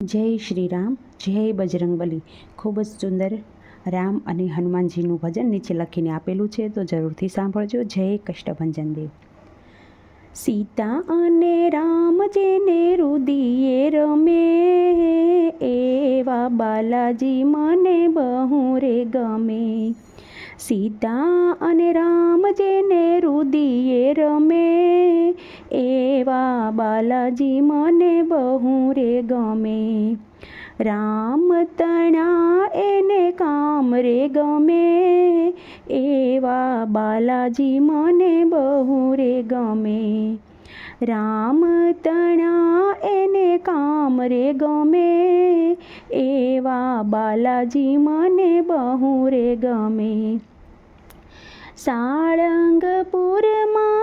જય શ્રી રામ જય બજરંગબલી. ખૂબ જ સુંદર રામ અને હનુમાનજીનું ભજન નીચે લખીને આપેલું છે, તો જરૂરથી સાંભળજો. જય કષ્ટભંજન દેવ. સીતા અને રામ જેને રુદિયે રમે, એવા બાલાજી મને બહુ રે ગમે. સીતા અને રામ જેને રુદિયે રમે એવા બાલાજી મને બહુ રે ગમે. રામ તણા એને કામ રે ગમે. એવા બાલાજી મને બહુ રે ગમે. રામ તણા એને કામ રે ગમે. એવા બાલાજી મને બહુ રે ગમે. સાળંગપુરમાં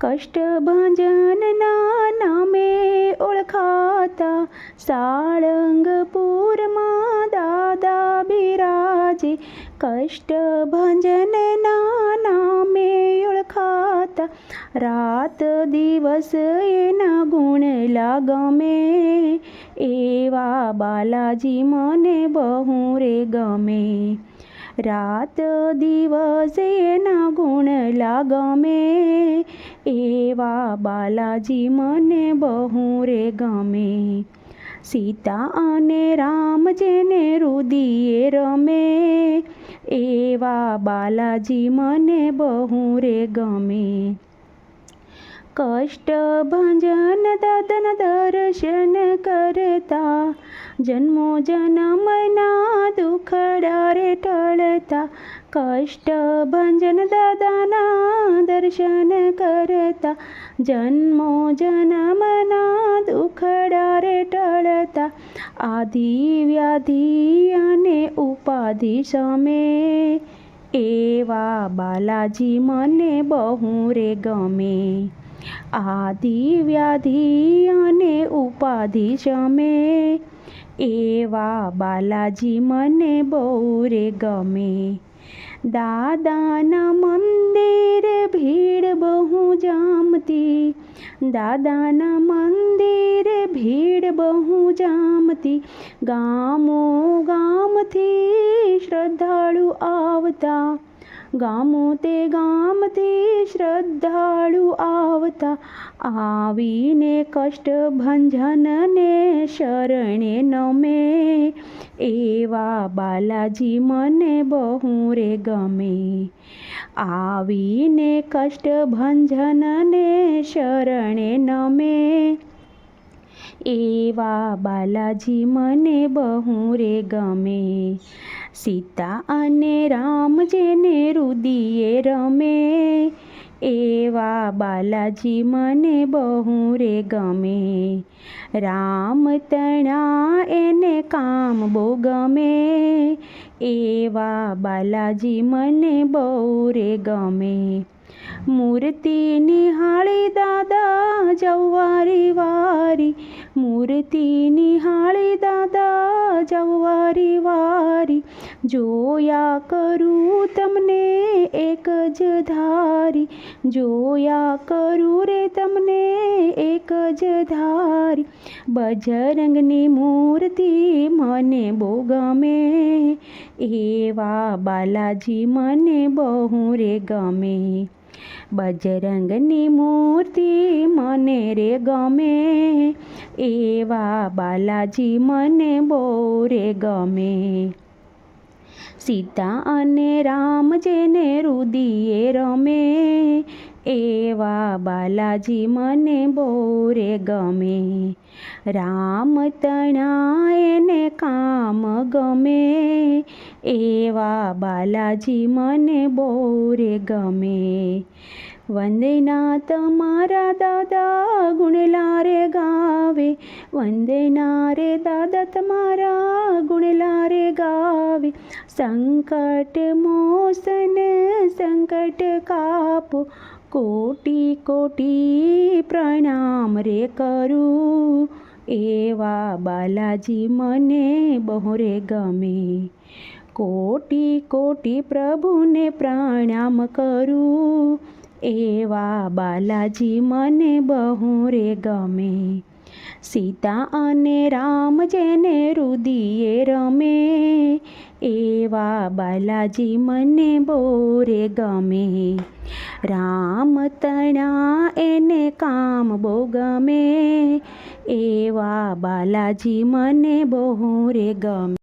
કષ્ટભંજનના નામે ઓળખાતા સાળંગપુરમાં દાદા બિરાજે. કષ્ટભંજનના નામે ઓળખાતા રાત દિવસ એના ગુણ લાગમે. એવા બાલાજી મને બહુ રે ગમે. રાત દિવસ એના ગુણ લાગમે, એવા બાલાજી મને બહુ રે ગમે. સીતા અને રામ જેને રુદિએ રમે, એવા બાલાજી મને બહુ રે ગમે. કષ્ટભંજન દાદન દર્શન કરતા. જન્મો જન્મના દુખડા રે ટળતા. કષ્ટભંજન દાદાના દર્શન કરતા. જન્મો જન્મના દુખડા રે ટળતા. આદિ વ્યાધિ અને ઉપાધિ સમે એવા બાલાજી મને બહુ રે ગમે. આદિ વ્યાધિ અને ઉપાધિ શમે એવા બાલાજી મને બહુ રે ગમે. દાદાના મંદિરે ભીડ બહુ જામતી. દાદાના મંદિરે ભીડ બહુ જામતી. ગામો ગામથી શ્રદ્ધાળુ આવતા. ગામો તે ગામથી શ્રદ્ધાળુ આવતા આવીને કષ્ટ ભંજનને શરણે નમે. એવા બાલાજી મને બહુ રે ગમે. આવીને કષ્ટ ભંજનને શરણે નમે. એવા બાલાજી મને બહુ રે ગમે. સીતા અને રામ જેને રુદિએ રમે, એવા બાલાજી મને બહુ રે ગમે. રામ તણા એને કામ બહુ ગમે, એવા બાલાજી મને બહુ રે ગમે. મૂર્તિ નિહાળી દાદા જવારી વારી મૂર્તિ નિહાળી દાદા જવારી વારી જોયા કરું તમને એક જ ધારી જોયા કરું રે તમને એક જ ધારી બજરંગની મૂર્તિ મને બહુ ગમે એવા બાલાજી મને બહુ રે ગમે બજરંગની મૂર્તિ મને રે ગમે, એવા બાલાજી મને બહુ રે ગમે. સીતા અને રામ જેને રુદિએ રમે એવા બાલાજી મને બોરે ગમે. રામ તણા એને કામ ગમે. એવા બાલાજી મને બોરે ગમે. વંદના તમારા દાદા ગુણલા રે ગાવે. વંદના રે દાદા તમારા ગુણલા રે ગાવે. સંકટ મોસન સંકટ કાપો. કોટી કોટી પ્રણામ રે કરું. એવા બાલાજી મને બહુ રે ગમે. કોટી કોટી પ્રભુને પ્રણામ કરું. એવા બાલાજી મને બહુ રે ગમે. સીતા અને રામ જેને રુદિએ રમે, એવા બાલાજી મને બહુ રે ગમે. રામ તણા એને કામ બહુ ગમે, એવા બાલાજી મને બહુ રે ગમે.